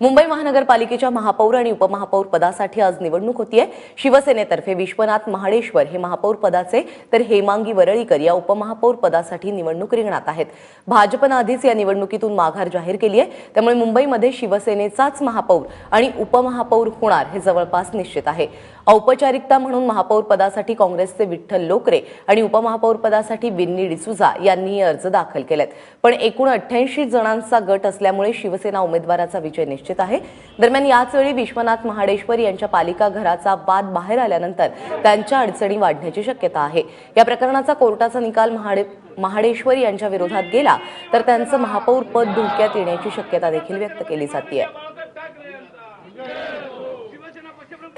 मुंबई महानगरपालिकेच्या महापौर आणि उपमहापौर पदासाठी आज निवडणूक होतीये. शिवसेनेतर्फे विश्वनाथ महाडेश्वर हे महापौर पदाचे तर हेमांगी वरळीकर या उपमहापौर पदासाठी निवडणूक रिंगणात आहेत. भाजपनं आधीच या निवडणुकीतून माघार जाहीर केली आहे त्यामुळे मुंबईमध्ये शिवसेनेचाच महापौर आणि उपमहापौर होणार हे जवळपास निश्चित आहे. औपचारिकता म्हणून महापौर पदासाठी काँग्रेसचे विठ्ठल लोकरे आणि उपमहापौर पदासाठी विन्नी डिसुझा यांनीही अर्ज दाखल केलेत. पण एकूण अठ्ठ्याऐंशी जणांचा गट असल्यामुळे शिवसेना उमेदवाराचा विजय निश्चित आहे. दरम्यान याचवेळी विश्वनाथ महाडेश्वर यांच्या पालिका घराचा वाद बाहेर आल्यानंतर त्यांच्या अडचणी वाढण्याची शक्यता आहे. या प्रकरणाचा कोर्टाचा निकाल महाडे महाडेश्वर यांच्या विरोधात गेला तर त्यांचं महापौर पद धोक्यात येण्याची शक्यता देखील व्यक्त केली जाते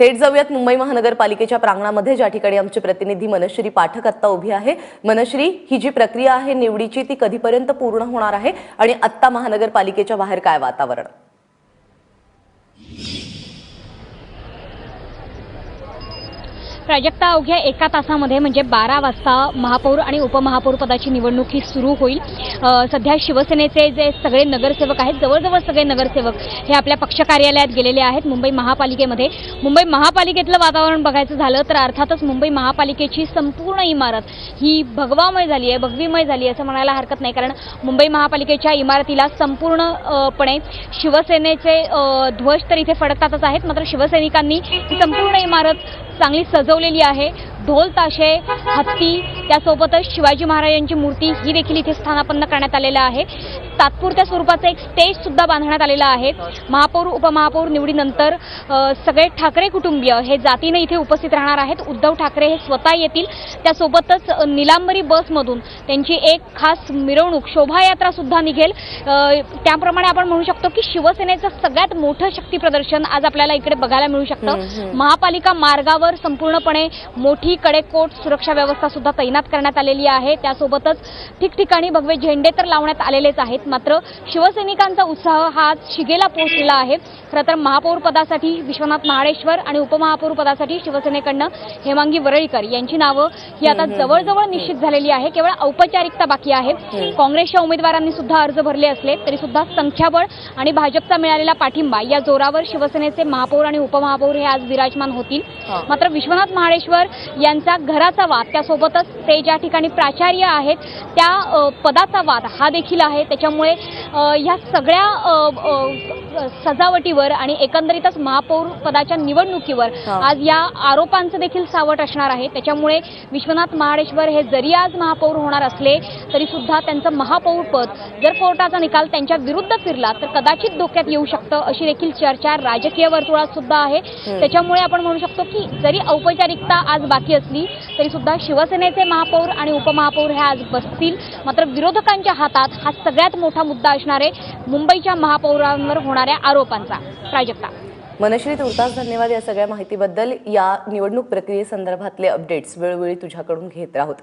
थेट जाऊयात. मुंबई महानगरपालिकेच्या प्रांगणामध्ये ज्या ठिकाणी आमचे प्रतिनिधी मनश्री पाठक आत्ता उभी आहे. मनश्री ही जी प्रक्रिया आहे निवडीची ती कधीपर्यंत पूर्ण होणार आहे? आणि आत्ता महानगरपालिकेच्या बाहेर काय वातावरण? प्राजक्ता अवघ्या एका तासामध्ये म्हणजे बारा वाजता महापौर आणि उपमहापौर पदाची निवडणूक ही सुरू होईल. सध्या शिवसेनेचे जे सगळे नगरसेवक आहेत जवळजवळ सगळे नगरसेवक हे आपल्या पक्ष कार्यालयात गेलेले आहेत मुंबई महापालिकेमध्ये. मुंबई महापालिकेतलं वातावरण बघायचं झालं तर अर्थातच मुंबई महापालिकेची संपूर्ण इमारत ही भगवामय झाली आहे भगवीमय झाली आहे असं म्हणायला हरकत नाही. कारण मुंबई महापालिकेच्या इमारतीला संपूर्णपणे शिवसेनेचे ध्वज तर इथे फडकतातच आहेत मात्र शिवसैनिकांनी ही संपूर्ण इमारत चांगली सजवलेली आहे. ढोल ताशे हत्ती त्यासोबतच शिवाजी महाराजांची मूर्ती ही देखील इथे स्थानापन्न करण्यात आलेलं आहे. तात्पुरत्या स्वरूपाचं एक स्टेज सुद्धा बांधण्यात आलेलं आहे. महापौर उपमहापौर निवडीनंतर सगळे ठाकरे कुटुंबीय हे जातीने इथे उपस्थित राहणार आहेत. उद्धव ठाकरे हे स्वतः येतील. त्यासोबतच निलांबरी बसमधून त्यांची एक खास मिरवणूक शोभायात्रा सुद्धा निघेल. त्याप्रमाणे आपण म्हणू शकतो की शिवसेनेचं सगळ्यात मोठं शक्ती प्रदर्शन आज आपल्याला इकडे बघायला मिळू शकतं. महापालिका मार्गावर संपूर्णपणे मोठी कडेकोट सुरक्षा व्यवस्था सुद्धा तैनात करण्यात आलेली आहे. त्यासोबतच ठिकठिकाणी भगवे झेंडे तर लावण्यात आलेलेच आहेत. मात्र शिवसैनिकांचा उत्साह हा शिगेला पोहोचलेला आहे. खरं तर महापौर पदासाठी विश्वनाथ महाडेश्वर आणि उपमहापौर पदासाठी शिवसेनेकडनं हेमांगी वरळीकर यांची नावं ही आता जवळजवळ निश्चित झालेली आहे. केवळ औपचारिकता बाकी आहे. काँग्रेसच्या उमेदवारांनी सुद्धा अर्ज भरले असले तरी सुद्धा संख्याबळ आणि भाजपचा मिळालेला पाठिंबा या जोरावर शिवसेनेचे महापौर आणि उपमहापौर हे आज विराजमान होतील. हा. मात्र विश्वनाथ महाडेश्वर यांचा घराचा वाद त्यासोबतच ते ज्या ठिकाणी प्राचार्य आहेत त्या पदाचा वाद हा देखील आहे. त्याच्यामुळे ह्या सगळ्या सजावटीवर आणि एकंदरीतच महापौर पदाच्या निवडणुकीवर. आज या आरोपांचं देखील सावट असणार आहे. त्याच्यामुळे विश्वनाथ महाडेश्वर हे जरी आज महापौर होणार असले तरी सुद्धा त्यांचं महापौर पद जर कोर्टाचा निकाल त्यांच्या विरुद्ध फिरला तर कदाचित धोक्यात येऊ शकतं अशी देखील चर्चा राजकीय वर्तुळात सुद्धा आहे. त्याच्यामुळे आपण म्हणू शकतो की जरी औपचारिकता आज बाकी असली तरी सुद्धा शिवसेनेचे महापौर आणि उपमहापौर हे आज बसतील. मात्र विरोधकांच्या हातात हा सगळ्यात मोठा मुद्दा असणार आहे. मुंबईच्या महापौरांवर होणाऱ्या आरोपांचा प्राजक्ता. मनश्री तुर्तास धन्यवाद या सगळ्या माहितीबद्दल या निवडणूक प्रक्रियेसंदर्भातले अपडेट्स वेळोवेळी तुझ्याकडून घेत राहत